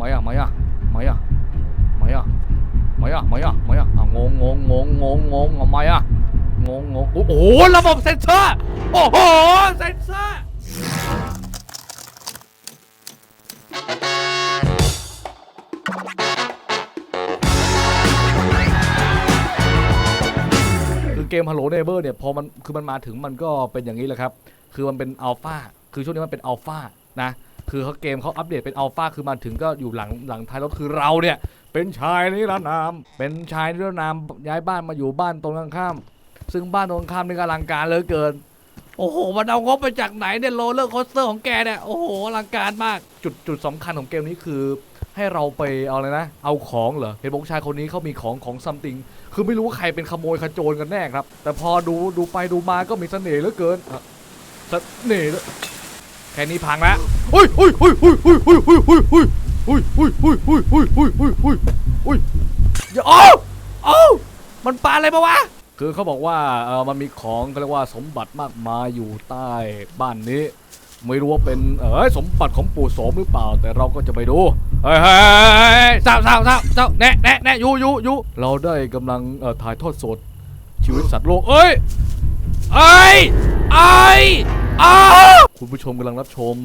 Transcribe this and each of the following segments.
มาอะมาอะมาอะมาอะมาอะมาอะมาอะงงงงงงงงงงมาอะงงงงโอ้โหระบบเซ็นเซอร์โอ้โหเซ็นเซอร์คือเกม Hello Neighbor เนี่ยพอมันคือมันมาถึงมันก็เป็นอย่างนี้แหละครับ คือมันเป็นอัลฟาคือช่วงนี้มันเป็นอัลฟานะ คือเขาเกมเขาอัปเดตเป็นอัลฟาคือมาถึงก็อยู่หลังหลังท้ายรถคือเราเนี่ย เป็นชายนิรนามเป็นชายนิรนามย้ายบ้านมาอยู่บ้านตรงข้าม ซึ่งบ้านตรงข้ามนี่ก็อลังการเหลือเกิน โอ้โหมันเอางบไปจากไหนเนี่ยโรลเลอร์โคสเตอร์ของแกเนี่ยโอ้โหอลังการมากจุดจุดสำคัญของเกมนี้คือให้เราไปเอาเลยนะ เอาของเหรอ เห็นบอกชายคนนี้เขามีของของซัมติง คือไม่รู้ว่าใครเป็นขโมยขโจรกันแน่ครับ แต่พอดูดูไปดูมาก็มีเสน่ห์เหลือเกินเสน่ห์เลือแค่นี้พังแล้ว อุ้ยอุ้ยอุ้ยอุ้ยอุ้ยอุ้ยอุ้ยอุ้ยอุ้ยอุ้ยอุ้ยอุ้ยอุ้ยอุ้ยอุ้ยอุ้ยอุ้ยอุ้ยอย่าโอ้โอ้มันปาอะไรมาวะคือเขาบอกว่าเออมันมีของเขาเรียกว่าสมบัติมากมายอยู่ใต้บ้านนี้ ไม่รู้ว่าเป็นเออสมบัติของปู่โสมหรือเปล่า แต่เราก็จะไปดูเฮ้ยเฮ้ยเฮ้ยเศร้าเศร้าเศร้าเศร้าแน่แน่แน่ยูยูยูเราได้กำลังเอ่อถ่ายทอดสดชีวิตสัตว์โลกเอ้ยเอ้ยเอ้ยอ้าคุณผู้ชมกำลังรับชม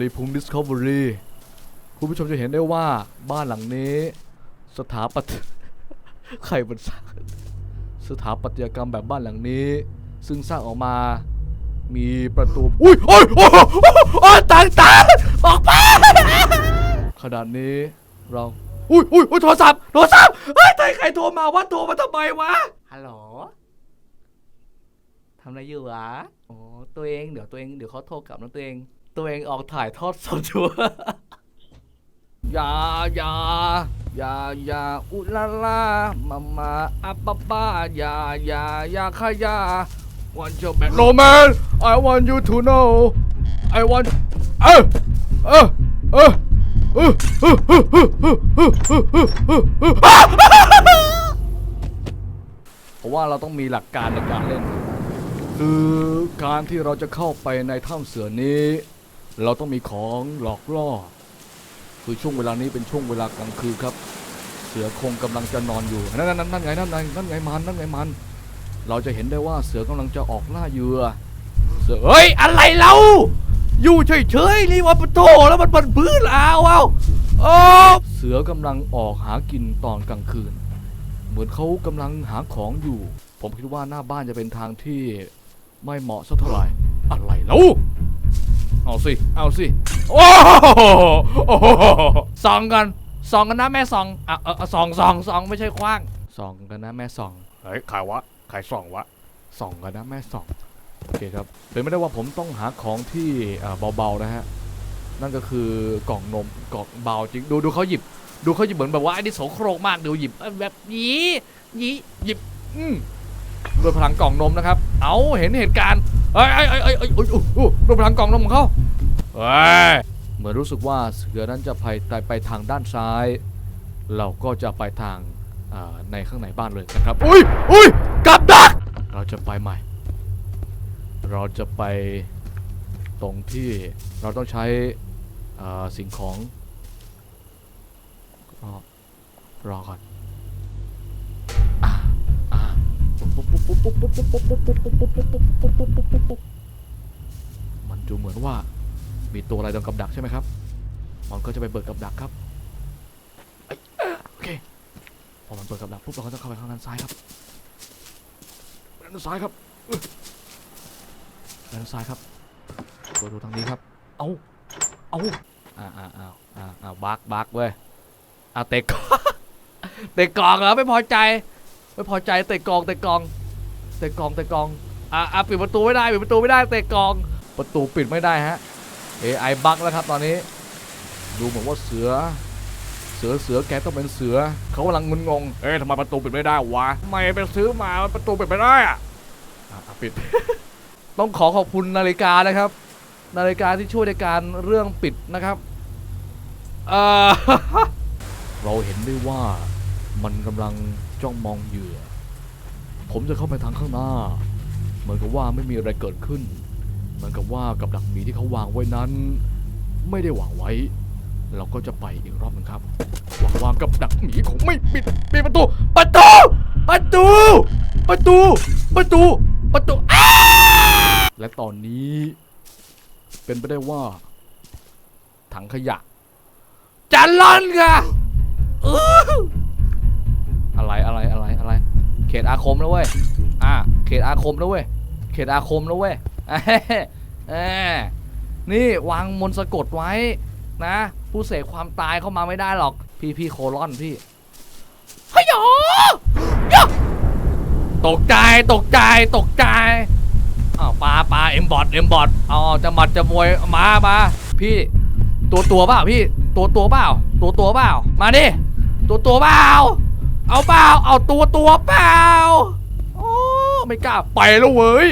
รีพุงดิสคัฟเวอรี่คุณผู้ชมจะเห็นได้ว่าบ้านหลังนี้ สถาปัตยใครมันสร้างสถาปัตยกรรมแบบบ้านหลังนี้ ซึ่งสร้างออกมา มีประตู อุ้ยโอ้ยโอ้ยโอ้ยต่างต่างออกไปขนาดนี้เรา อุ้ยอุ้ยอุ้ยโทรศัพท์ โทรศัพท์ เฮ้ยใครใครโทรมาว่าโทรมาทำไมวะ ฮัลโหลทำอะไรอยู่วะ อ๋อ ตัวเอง เดี๋ยวตัวเอง เดี๋ยวเขาโทรกลับนะตัวเอง ตัวเองออกถ่ายทอดสดอยู่อย่าอย่าอย่าอย่าอุลาลามามาอัปปะป้าอย่าอย่าอย่าขยา want your back no man I want you to know I want เออเออเออเออเออเออเออเออเออเออเออเออเพราะว่าเราต้องมีหลักการในการเล่น คือการที่เราจะเข้าไปในถ้ำเสือนี้ เราต้องมีของหลอกล่อ คือช่วงเวลานี้เป็นช่วงเวลากลางคืนครับ เสือคงกำลังจะนอนอยู่ นั่นนั่นนั่นไงนั่นไงนั่นไงมันนั่นไงมัน เราจะเห็นได้ว่าเสือกำลังจะออกล่าเหยื่อ เสือเฮ้ยอะไรเราอยู่เฉยๆนี่ว่าปะโถแล้วมันเป็นพื้นเอาเอาโอ้เสือกำลังออกหากินตอนกลางคืน เหมือนเขากำลังหาของอยู่ ผมคิดว่าหน้าบ้านจะเป็นทางที่ไม่เหมาะสักเท่าไหร่ อะไรแล้ว เอาสิ เอาสิ โอ้โหโอ้โหส่องกันส่องกันนะแม่ส่องอะเออเออส่องส่องส่องไม่ใช่คว้างส่องกันนะแม่ส่องเฮ้ยใครวะใครส่องวะส่องกันนะแม่ส่องโอเคครับเป็นไม่ได้ว่าผมต้องหาของที่อ่าเบาๆนะฮะนั่นก็คือกล่องนมกล่องเบาจริงดูดูเขาหยิบ ดูเขาหยิบเหมือนแบบว่าไอ้นี่โสโครกมากดูหยิบเอ้ยแบบหยีหยีหยิบอืมด้วยพลังกล่องนมนะครับ เอาเห็นเหตุการณ์เอ้ยเอ้ยเอ้ยเอ้ย เอ้ยเอ้ยอู้อู้ด้วยพลังกล่องนมของเขาเฮ้ยเหมือนรู้สึกว่าเสือนั้นจะไปไปไปทางด้านซ้าย เราก็จะไปทางอ่าในข้างในบ้านเลยนะครับ อุ้ยอุ้ยกับดัก เราจะไปใหม่ เราจะไปตรงที่เราต้องใช้อ่าสิ่งของรอรอก่อนอ่าอ่ามัน ดูเหมือนว่ามีตัวอะไรโดนกับดักใช่ไหมครับ มันก็จะไปเปิดกับดักครับเอ้ยโอเค พอมันเปิดกับดักปุ๊บเราก็ต้องเข้าไปข้างด้านซ้ายครับด้านซ้ายครับอึ๊ะด้านซ้ายครับดูดูทางนี้ครับ เอาเอาอ่าอ่าอ่าอ่าอ่าบักบักเว้ยอ่าเตะกองเตะกองเหรอไม่พอใจ ไม่พอใจเตะกองเตะกองเตะกองเตะกองอ่าอ่าปิดประตูไม่ได้ปิดประตูไม่ได้เตะกอง ประตูปิดไม่ได้ฮะ AI บักแล้วครับตอนนี้ ดูเหมือนว่าเสือ เสือเสือแกต้องเป็นเสือ เขากำลังงุนงง เอ๊ะทำไมประตูปิดไม่ได้วะทำไมไปซื้อมาประตูปิดไม่ได้อะอะอะปิด ต้องขอขอบคุณนาฬิกานะครับ นาฬิกาที่ช่วยในการเรื่องปิดนะครับเออเราเห็นได้ว่ามันกำลังจ้องมองเหยื่อ ผมจะเข้าไปทางข้างหน้า เหมือนกับว่าไม่มีอะไรเกิดขึ้น เหมือนกับว่ากับดักหมีที่เขาวางไว้นั้น ไม่ได้วางไว้ เราก็จะไปอีกรอบหนึงครับหวังว่ากับดักหมีคงไม่ปิดปิดประตู ประตู ประตู ประตู ประตู ประตู และตอนนี้ เป็นไปได้ว่า ถังขยะจะล่อนค่ะอะไรอะไรอะไรอะไร เขตอาคมแล้วเว้ย อ่า เขตอาคมแล้วเว้ย เขตอาคมแล้วเว้ย นี่วางมนต์สะกดไว้นะ ผู้เสกความตายเข้ามาไม่ได้หรอก พี่พี่โคลอนพี่ฮยอยะตกใจตกใจตกใจอ้าวปลาปลาเอ็มบอดเอ็มบอดเอาจะหมัดจะมวยมามาพี่ ตัวตัวเปล่าพี่ ตัวตัวเปล่า ตัวตัวเปล่า มาดิตัวตัวเปล่า เอาเปล่า เอาตัวตัวเปล่าโอ้ไม่กล้าไปแล้วเว้ย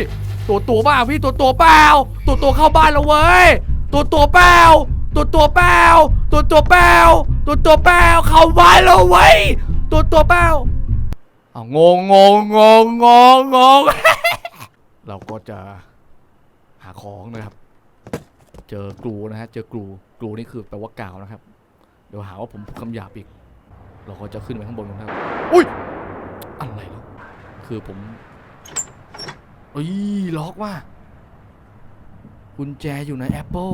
ตัวตัวเปล่าพี่ตัวตัวเปล่าตัวตัวเข้าบ้านแล้วเว้ยตัวตัวเปล่าตัวตัวเปล่าตัวตัวเปล่าตัวตัวเปล่าเข้าบ้านแล้วเว้ยตัวตัวเปล่าเอางงงงงงงงงเราก็จะหาของนะครับ เจอกลูนะฮะเจอกลูกลูนี่คือแปลว่ากาวนะครับ เดี๋ยวหาว่าผมพูดคำหยาบอีก เราก็จะขึ้นไปข้างบนกันครับอุ้ยอะไรแล้วคือผม อ้ยล็อกว่ากุญแจอยู่ในแอปเปิล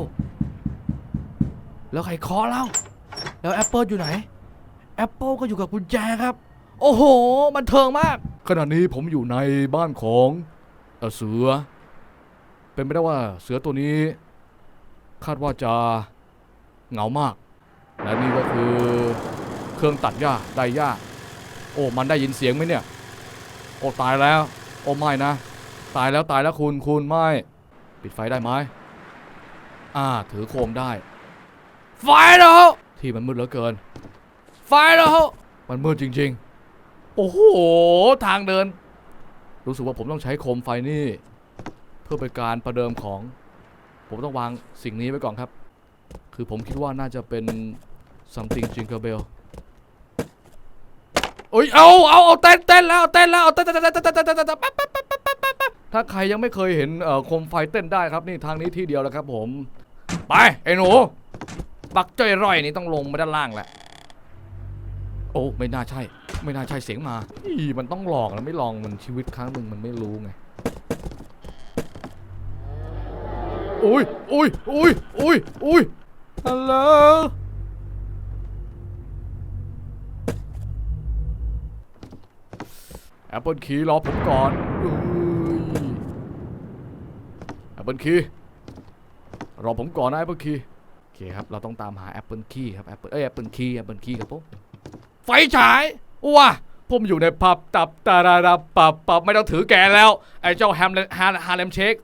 แล้วใครเคาะเล่าแล้วแอปเปิลอยู่ไหนแอปเปิลก็อยู่กับกุญแจครับ โอ้โหมันเทิงมาก ขณะนี้ผมอยู่ในบ้านของเอเสือ เป็นไปได้ว่าเสือตัวนี้ คาดว่าจะเหงามาก และนี่ก็คือเครื่องตัดหญ้าไดหญ้า โอ้ มันได้ยินเสียงไหมเนี่ย โอ้ ตายแล้ว โอ้ ไม่นะ ตายแล้วตายแล้วคุณคุณไม่ ปิดไฟได้ไหมอ่า ถือโคมได้ ไฟแล้ว ที่มันมืดเหลือเกิน ไฟแล้ว มันมืดจริง ๆ โอ้โห ทางเดิน รู้สึกว่าผมต้องใช้โคมไฟนี่ เพื่อเป็นการประเดิมของ ผมต้องวางสิ่งนี้ไว้ก่อนครับ คือผมคิดว่าน่าจะเป็น something jingle bell เอ้ย เอา เอา เอาเต้นเต้นแล้วเต้นแล้วเต้นเต้นเต้นเต้นเต้นเต้นปั๊บปั๊บ ถ้าใครยังไม่เคยเห็นเอ่อโคมไฟเต้นได้ครับนี่ทางนี้ที่เดียวแล้วครับผม ไปไอ้หนูปักจ้อยร่อยนี่ต้องลงมาด้านล่างแหละ โอ้ไม่น่าใช่ ไม่น่าใช่เสียงมาอีมันต้องลองแล้วไม่ลองมันชีวิตครั้งหนึ่งมันไม่รู้ไงอุ้ยอุ้ยอุ้ยอุ้ยอุ้ยฮัลโหลแอปเปิลคีรอผมก่อนอ ปเปิลคีรอผมก่อนนะแอปเปิลคีโอเคครับ เราต้องตามหาแอปเปิลคีครับแอปเปิลเอ้ยแอปเปิลคีแอปเปิลคีครับผม ไฟฉายว้าผมอยู่ในผับตับตาดาดาปับปับไม่ต้องถือแกแล้ว ไอ้เจ้าแฮมเลฮาฮาเลมเชค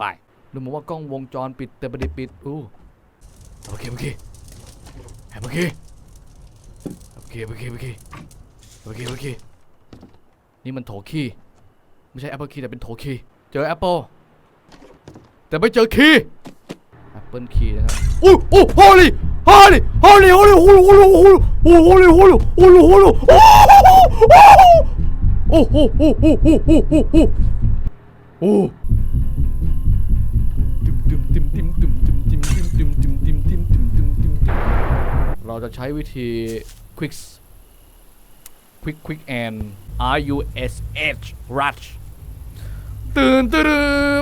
วายดูเหมือนว่ากล้องวงจรปิดแต่ไม่ได้ปิดอู้โอเคโอเคแอปเปิลคีโอเคโอเคโอเคโอเคโอเคนี่มันโถขี้ไม่ใช่แอปเปิลคีแต่เป็นโถขี้เจอแอปเปิล แต่ไม่เจอคีแอปเปิลคีนะครับอู้อู้ฮอลลี่ฮอลลี่ฮอลลี่ฮอลลี่ฮูลูฮูลูฮูลูฮูลูฮูลูฮูลูฮูลูโอ้โหโอ้โหโอ้โหโอ้โหโอ้โหโอ้ติมติมติมติมติมติมติมติมติมติมติมติมติมติมเราจะใช้วิธี quick quick quick and R U S H rush ตื่นตื่นตื่นตื่นตื่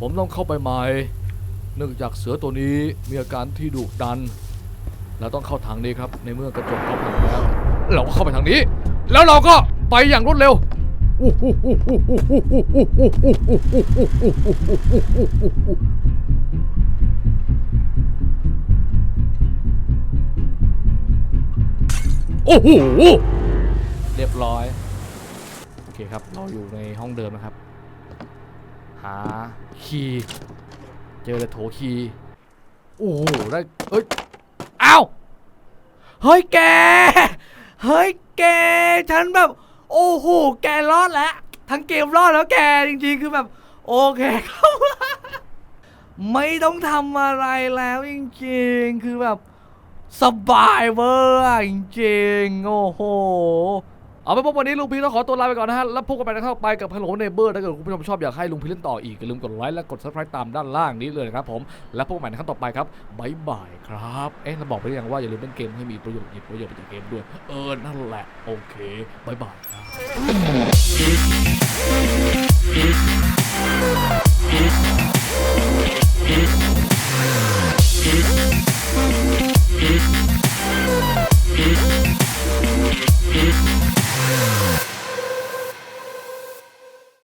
ผมต้องเข้าไปใหม่ เนื่องจากเสือตัวนี้มีอาการที่ดุดัน เราต้องเข้าทางนี้ครับ ในเมื่อกระจกเขาพังแล้ว เราก็เข้าไปทางนี้ แล้วเราก็ไปอย่างรวดเร็วโอ้โห เรียบร้อย โอเคครับ เราอยู่ในห้องเดิมนะครับ หาคีย์เจอแต่โถคีย์โอ้โหได้เอ้ยอ้าวเฮ้ยแก เฮ้ยแก ฉันแบบ โอ้โห แกรอดแล้ว ทั้งเกมรอดแล้วแก จริงๆ คือแบบ โอเคเข้ามาไม่ต้องทำอะไรแล้วจริงๆ คือแบบ สบายเวอร์จริงๆ โอ้โห เอาไปพบวันนี้ลุงพีต้องขอตัวลาไปก่อนนะฮะ แล้วพบกันไปนะครับไปกับพันล้มเนเบอร์ถ้าเกิดคุณผู้ชมชอบอยากให้ลุงพีเล่นต่ออีกอย่าลืมกดไลค์และกดซับสไครต์ตามด้านล่างนี้เลยนะครับผม แล้วพบกันใหม่ในครั้งต่อไปครับบายบายครับ เอ๊ะเราบอกไปหรือยังว่าอย่าลืมเล่นเกมให้มีประโยชน์หยิบประโยชน์จากเกมด้วย เออ นั่นแหละ โอเคบายบายครับ